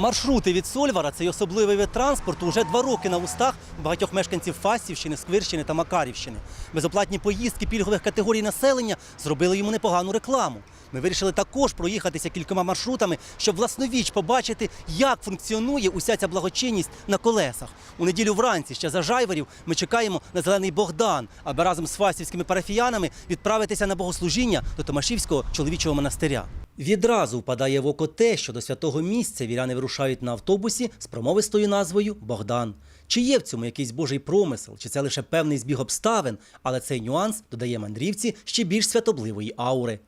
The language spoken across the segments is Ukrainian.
Маршрути від Сольвара цей особливий вид транспорту вже два роки на устах багатьох мешканців Фастівщини, Сквирщини та Макарівщини. Безоплатні поїздки пільгових категорій населення зробили йому непогану рекламу. Ми вирішили також проїхатися кількома маршрутами, щоб власновіч побачити, як функціонує уся ця благочинність на колесах. У неділю вранці ще за жайворів ми чекаємо на зелений Богдан, аби разом з фастівськими парафіянами відправитися на богослужіння до Томашівського чоловічого монастиря. Відразу впадає в око те, що до святого місця віряни вирушають на автобусі з промовистою назвою Богдан. Чи є в цьому якийсь божий промисел, чи це лише певний збіг обставин, але цей нюанс додає мандрівці ще більш святобливої аури.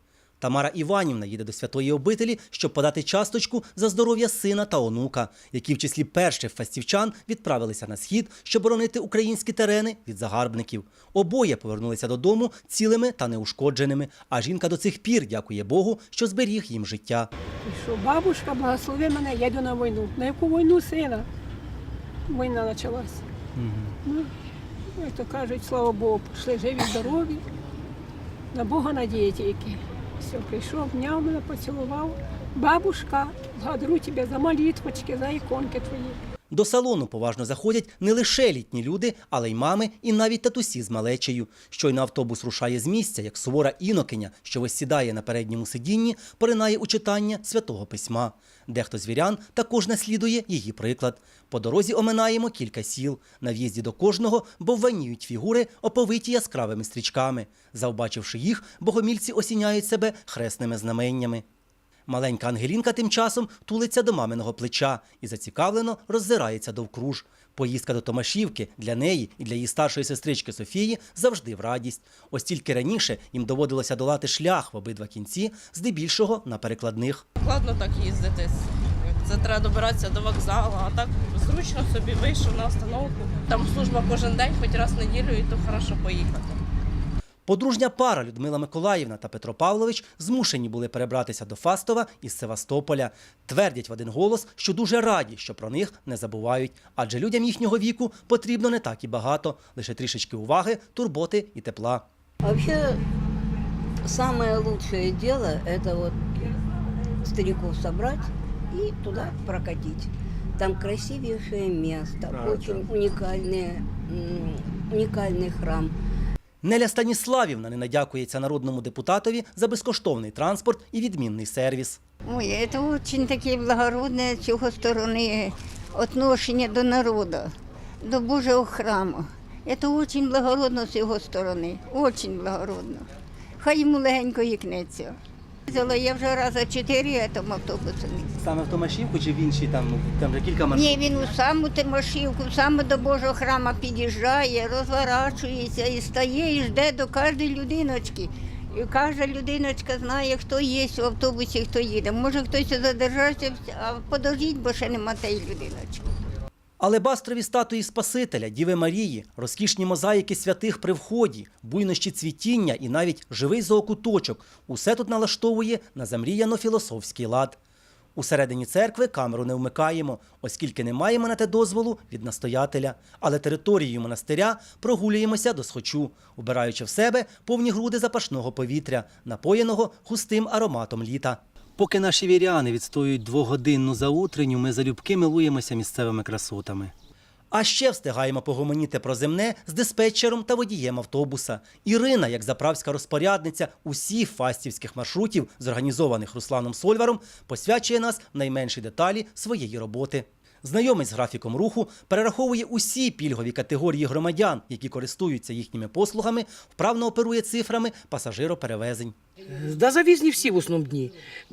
Тамара Іванівна їде до святої обителі, щоб подати часточку за здоров'я сина та онука, які в числі перших фастівчан відправилися на схід, щоб боронити українські терени від загарбників. Обоє повернулися додому цілими та неушкодженими. А жінка до цих пір дякує Богу, що зберіг їм життя. І що бабушка, благослови мене, я йду на війну. На яку війну сина? Війна почалася. Ну, як то кажуть, слава Богу, прийшли живі, здорові. На Бога надія тільки. Все, прийшов, обняв мене, поцілував. Бабушка, згадру тебе за молитвочки, за іконки твої. До салону поважно заходять не лише літні люди, але й мами і навіть татусі з малечею. Щойно автобус рушає з місця, як сувора інокиня, що висідає на передньому сидінні, поринає у читання святого письма. Дехто з вірян також наслідує її приклад. По дорозі оминаємо кілька сіл. На в'їзді до кожного бовваніють фігури, оповиті яскравими стрічками. Завбачивши їх, богомільці осіняють себе хресними знаменнями. Маленька Ангелінка тим часом тулиться до маминого плеча і зацікавлено роззирається довкруж. Поїздка до Томашівки для неї і для її старшої сестрички Софії завжди в радість. Ось тільки раніше їм доводилося долати шлях в обидва кінці, здебільшого на перекладних. Складно так їздити. Це треба добиратися до вокзалу, а так зручно собі вийшов на остановку. Там служба кожен день, хоч раз в неділю, і то хорошо поїхати. Подружня пара Людмила Миколаївна та Петро Павлович змушені були перебратися до Фастова із Севастополя. Твердять в один голос, що дуже раді, що про них не забувають, адже людям їхнього віку потрібно не так і багато, лише трішечки уваги, турботи і тепла. Вообще, самое лучшее дело – это вот стариков собрать и туда прокатить. Там красивейшее место, очень уникальное, м, уникальный храм. Неля Станіславівна не надякується народному депутатові за безкоштовний транспорт і відмінний сервіс. Ой, это очень такие благородные с его стороны отношения до народа, до Божьего храму. Это очень благородно з його сторони, очень благородно. Хай йому легенько їкнеться. Я вже раза чотири цьому автобусом. Саме в Томашівку чи в інші там, там вже кілька Ні, він у саму Тимошівку, саме до Божого храма під'їжджає, розворачується і стає, і жде до кожної людиночки. І кожна людиночка знає, хто є в автобусі, хто їде. Може хтось задержався, а подождіть, бо ще нема тієї людиночки. Алебастрові статуї Спасителя, Діви Марії, розкішні мозаїки святих при вході, буйнощі цвітіння і навіть живий зоокуточок – усе тут налаштовує на замріяно філософський лад. Усередині церкви камеру не вмикаємо, оскільки не маємо на те дозволу від настоятеля. Але територією монастиря прогулюємося до схочу, убираючи в себе повні груди запашного повітря, напоєного густим ароматом літа. Поки наші віряни відстоюють двогодинну заутренню, ми залюбки милуємося місцевими красотами. А ще встигаємо погомоніти про земне з диспетчером та водієм автобуса. Ірина, як заправська розпорядниця усіх фастівських маршрутів, зорганізованих Русланом Сольваром, посвячує нас найменші деталі своєї роботи. Знайомий з графіком руху перераховує усі пільгові категорії громадян, які користуються їхніми послугами, вправно оперує цифрами пасажироперевезень. Да завізні всі в основному дні.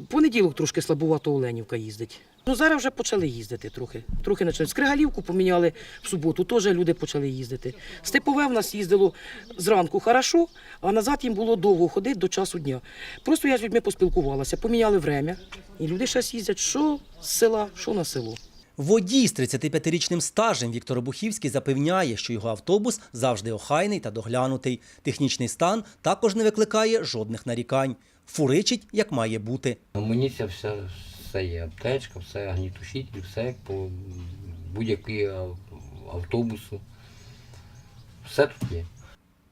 Понеділок трошки слабувато Оленівка їздить. Ну зараз вже почали їздити трохи. Трохи почали. Скригалівку поміняли в суботу, теж люди почали їздити. Степове в нас їздило зранку хорошо, а назад їм було довго ходити до часу дня. Просто я з людьми поспілкувалася, поміняли время, і люди зараз їздять що з села, що на село. Водій з 35-річним стажем Віктор Обухівський запевняє, що його автобус завжди охайний та доглянутий. Технічний стан також не викликає жодних нарікань. Фуричить, як має бути. Амуніція вся, все є, аптечка, все, огнітушитель, все як по будь-який автобусу. Все тут є.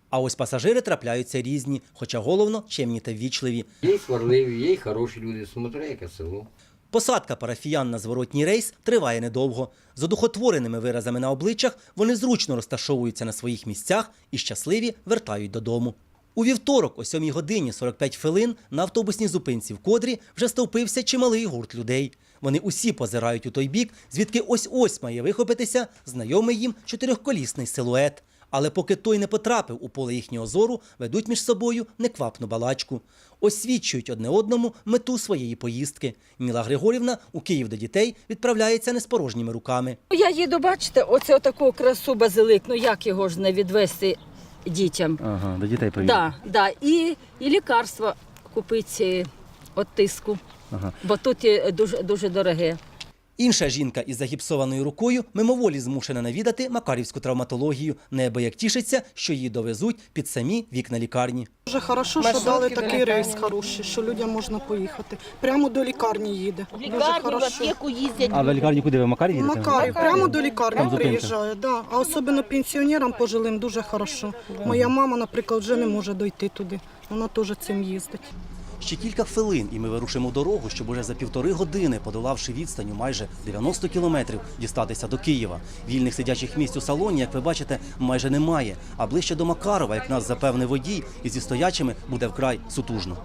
А ось пасажири трапляються різні, хоча головно чемні та ввічливі. Є й сварливі, є й хороші люди, смотри, яке село. Посадка парафіян на зворотній рейс триває недовго. З одухотвореними виразами на обличчях вони зручно розташовуються на своїх місцях і щасливі вертають додому. У вівторок, о 7 годині 45 хвилин, на автобусній зупинці в кодрі вже стовпився чималий гурт людей. Вони усі позирають у той бік, звідки ось-ось має вихопитися знайомий їм чотирьохколісний силует. Але поки той не потрапив у поле їхнього зору, ведуть між собою неквапну балачку. Освічують одне одному мету своєї поїздки. Ніла Григорівна у Київ до дітей відправляється не з порожніми руками. Я їду, бачите, оце таку красу базилик, ну як його ж не відвести дітям. Ага, до дітей Да, да. І, і лікарство купити від тиску, Ага. бо тут є дуже, дуже дороге. Інша жінка із загіпсованою рукою мимоволі змушена навідати макарівську травматологію, неабияк тішиться, що її довезуть під самі вікна лікарні. Дуже хорошо, що дали такий рейс хороший, що людям можна поїхати. Прямо до лікарні їде. Дуже хорошо. їздять. А ви лікарні куди ви в Макарів Макарів, прямо до лікарні Там приїжджає, да. а особливо пенсіонерам пожилим дуже хорошо. Моя мама, наприклад, вже не може дойти туди. Вона теж цим їздить. Ще кілька хвилин, і ми вирушимо дорогу, щоб уже за півтори години, подолавши відстаню майже 90 кілометрів, дістатися до Києва. Вільних сидячих місць у салоні, як ви бачите, майже немає. А ближче до Макарова, як нас запевнив водій, і зі стоячими буде вкрай сутужно.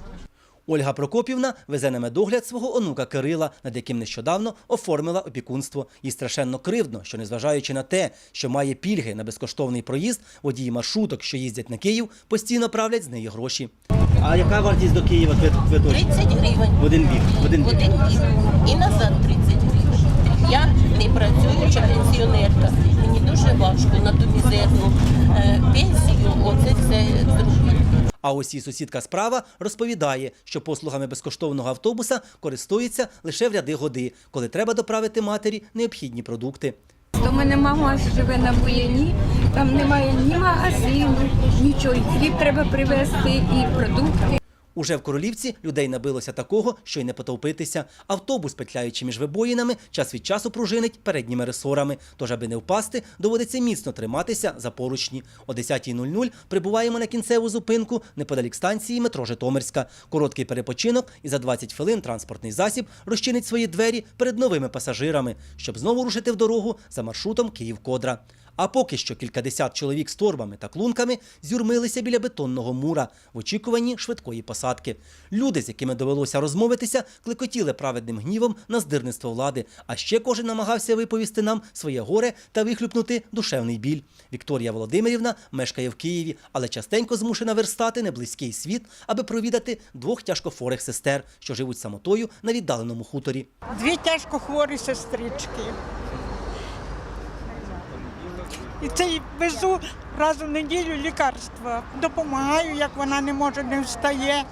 Ольга Прокопівна везе на медогляд свого онука Кирила, над яким нещодавно оформила опікунство. Їй страшенно кривдно, що незважаючи на те, що має пільги на безкоштовний проїзд, водії маршруток, що їздять на Київ, постійно правлять з неї гроші. А яка вартість до Києва квиточку? 30 гривень В один бік. В один в один бік і назад 30 гривень. Я не працююча пенсіонерка. Мені дуже важко на ту мізерну е, пенсію оце все зробити. А ось її сусідка справа розповідає, що послугами безкоштовного автобуса користується лише в ряди годи, коли треба доправити матері необхідні продукти. У мене мама живе на воєнні, там немає ні магазину, нічого. І хліб треба привезти, і продукти. Уже в Королівці людей набилося такого, що й не потовпитися. Автобус, петляючи між вибоїнами, час від часу пружинить передніми ресорами. Тож, аби не впасти, доводиться міцно триматися за поручні. О 10.00 прибуваємо на кінцеву зупинку неподалік станції метро Житомирська. Короткий перепочинок і за 20 хвилин транспортний засіб розчинить свої двері перед новими пасажирами, щоб знову рушити в дорогу за маршрутом Київ-Кодра. А поки що кількадесят чоловік з торбами та клунками зюрмилися біля бетонного мура в очікуванні швидкої посадки. Люди, з якими довелося розмовитися, клекотіли праведним гнівом на здирництво влади. А ще кожен намагався виповісти нам своє горе та вихлюпнути душевний біль. Вікторія Володимирівна мешкає в Києві, але частенько змушена верстати неблизький світ, аби провідати двох тяжкохворих сестер, що живуть самотою на віддаленому хуторі. Дві тяжко хворі сестрички. І це везу раз у неділю лікарства. Допомагаю, як вона не може, не встає,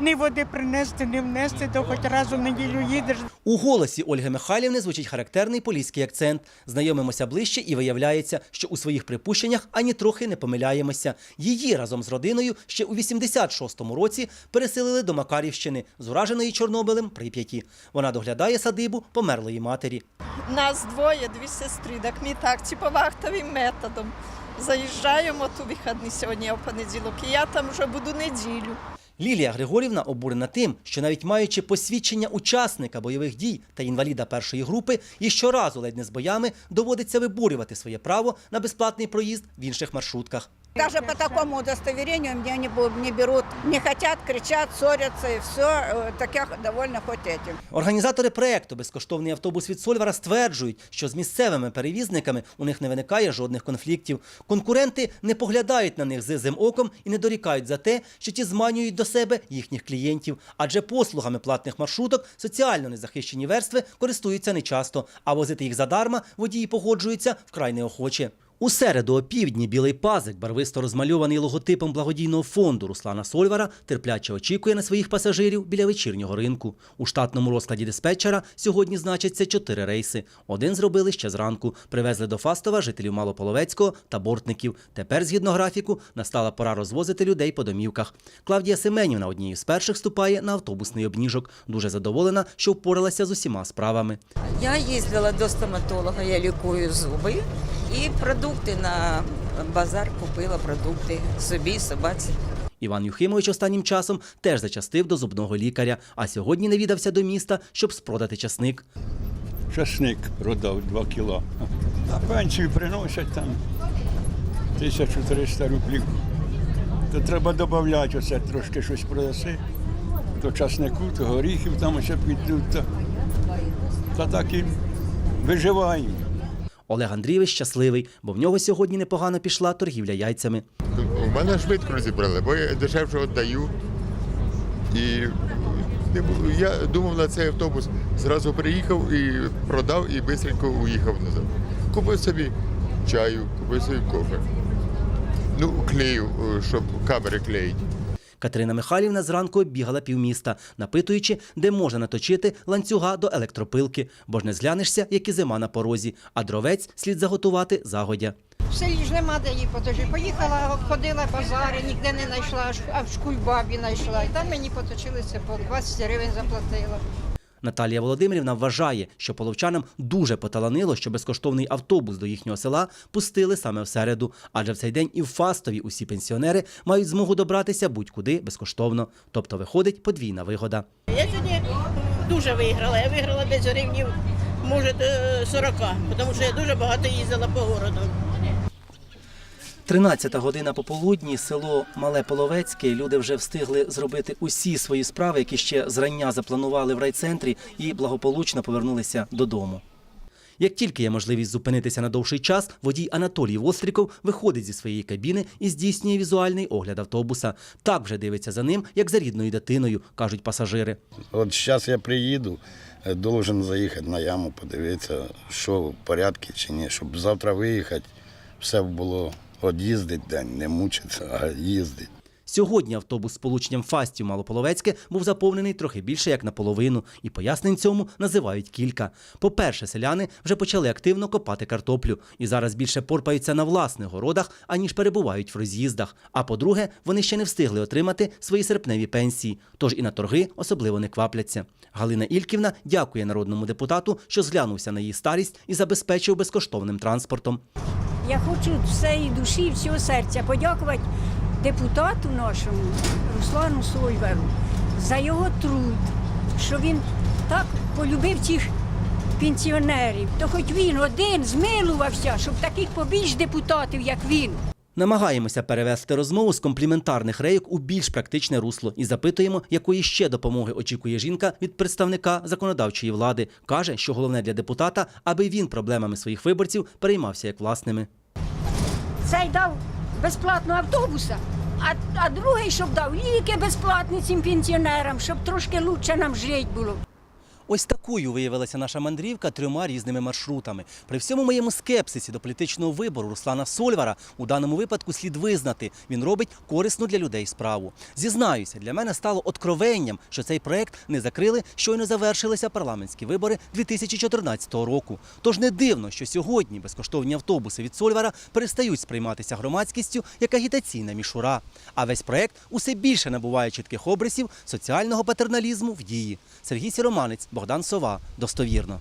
ні води принести, ні внести, то хоч раз у неділю їдеш. У голосі Ольги Михайлівни звучить характерний поліський акцент. Знайомимося ближче і виявляється, що у своїх припущеннях ані трохи не помиляємося. Її разом з родиною ще у 86-му році переселили до Макарівщини з ураженої Чорнобилем Прип'яті. Вона доглядає садибу померлої матері. Нас двоє, дві сестри, так ми так, типу вахтовим методом. Заїжджаємо ту вихідний сьогодні, а в понеділок, і я там вже буду неділю. Лілія Григорівна обурена тим, що навіть маючи посвідчення учасника бойових дій та інваліда першої групи, і щоразу ледь не з боями доводиться виборювати своє право на безплатний проїзд в інших маршрутках. Даже по такому удостоверению меня не, не берут. Не хотят, кричат, ссорятся и все. Так я довольна хоть этим. Організатори проекту Безкоштовний автобус від Сольвара стверджують, що з місцевими перевізниками у них не виникає жодних конфліктів. Конкуренти не поглядають на них зизим оком і не дорікають за те, що ті зманюють до себе їхніх клієнтів. Адже послугами платних маршруток соціально незахищені верстви користуються нечасто, а возити їх задарма водії погоджуються вкрай неохоче. У середу о півдні білий пазик, барвисто розмальований логотипом благодійного фонду Руслана Сольвара, терпляче очікує на своїх пасажирів біля вечірнього ринку. У штатному розкладі диспетчера сьогодні значаться чотири рейси. Один зробили ще зранку. Привезли до Фастова жителів Малополовецького та бортників. Тепер, згідно графіку, настала пора розвозити людей по домівках. Клавдія Семенівна однією з перших ступає на автобусний обніжок. Дуже задоволена, що впоралася з усіма справами. Я їздила до стоматолога, я лікую зуби і продукти на базар купила продукти собі, собаці. Іван Юхимович останнім часом теж зачастив до зубного лікаря, а сьогодні навідався до міста, щоб спродати часник. Часник продав 2 кіла. А пенсію приносять там 1300 рублів. То треба додати оце трошки щось продаси. То часнику, то горіхів там ще підуть. Та так і виживаємо. Олег Андрійович щасливий, бо в нього сьогодні непогано пішла торгівля яйцями. У мене швидко розібрали, бо я дешевше віддаю. І я думав на цей автобус. Зразу приїхав і продав і швидко уїхав назад. Купив собі чаю, купив собі кофе. Ну, клею, е, щоб камери клеїть. Катерина Михайлівна зранку бігала півміста, напитуючи, де можна наточити ланцюга до електропилки, бо ж не зглянешся, як і зима на порозі, а дровець слід заготувати загодя. Все ж нема де її поточити. Поїхала, обходила базари, ніде не знайшла, а в шкульбабі знайшла. І там мені поточили це по 20 гривень заплатила. Наталія Володимирівна вважає, що половчанам дуже поталанило, що безкоштовний автобус до їхнього села пустили саме в середу, адже в цей день і в Фастові усі пенсіонери мають змогу добратися будь-куди безкоштовно. Тобто виходить подвійна вигода. Я сьогодні дуже виграла. Я виграла десь гривнів, може, до 40, тому що я дуже багато їздила по городу. 13 година пополудні, село Мале Половецьке. Люди вже встигли зробити усі свої справи, які ще зрання запланували в райцентрі, і благополучно повернулися додому. Як тільки є можливість зупинитися на довший час, водій Анатолій Востріков виходить зі своєї кабіни і здійснює візуальний огляд автобуса. Так вже дивиться за ним, як за рідною дитиною, кажуть пасажири. От зараз я приїду, е, должен заїхати на яму, подивитися, що в порядку чи ні, щоб завтра виїхати, все було от їздить день, не мучиться, а їздить. Сьогодні автобус з полученням Фастів Малополовецьке був заповнений трохи більше як наполовину, і пояснень цьому називають кілька. По-перше, селяни вже почали активно копати картоплю і зараз більше порпаються на власних городах, аніж перебувають в роз'їздах. А по-друге, вони ще не встигли отримати свої серпневі пенсії, тож і на торги особливо не квапляться. Галина Ільківна дякує народному депутату, що зглянувся на її старість і забезпечив безкоштовним транспортом. Я хочу всієї душі, всього серця подякувати депутату нашому Руслану Сольверу за його труд, що він так полюбив цих пенсіонерів. То хоч він один змилувався, щоб таких побільш депутатів, як він. Намагаємося перевести розмову з компліментарних рейок у більш практичне русло і запитуємо, якої ще допомоги очікує жінка від представника законодавчої влади. Каже, що головне для депутата, аби він проблемами своїх виборців переймався як власними. Цей дав безплатно автобуса, а, а другий, щоб дав ліки безплатні цим пенсіонерам, щоб трошки краще нам жити було. Ось такою виявилася наша мандрівка трьома різними маршрутами. При всьому моєму скепсисі до політичного вибору Руслана Сольвара у даному випадку слід визнати, він робить корисну для людей справу. Зізнаюся, для мене стало откровенням, що цей проект не закрили, щойно завершилися парламентські вибори 2014 року. Тож не дивно, що сьогодні безкоштовні автобуси від Сольвара перестають сприйматися громадськістю як агітаційна мішура. А весь проект усе більше набуває чітких обрисів соціального патерналізму в дії. Сергій Сіроманець, Богдан Сова. Достовірно.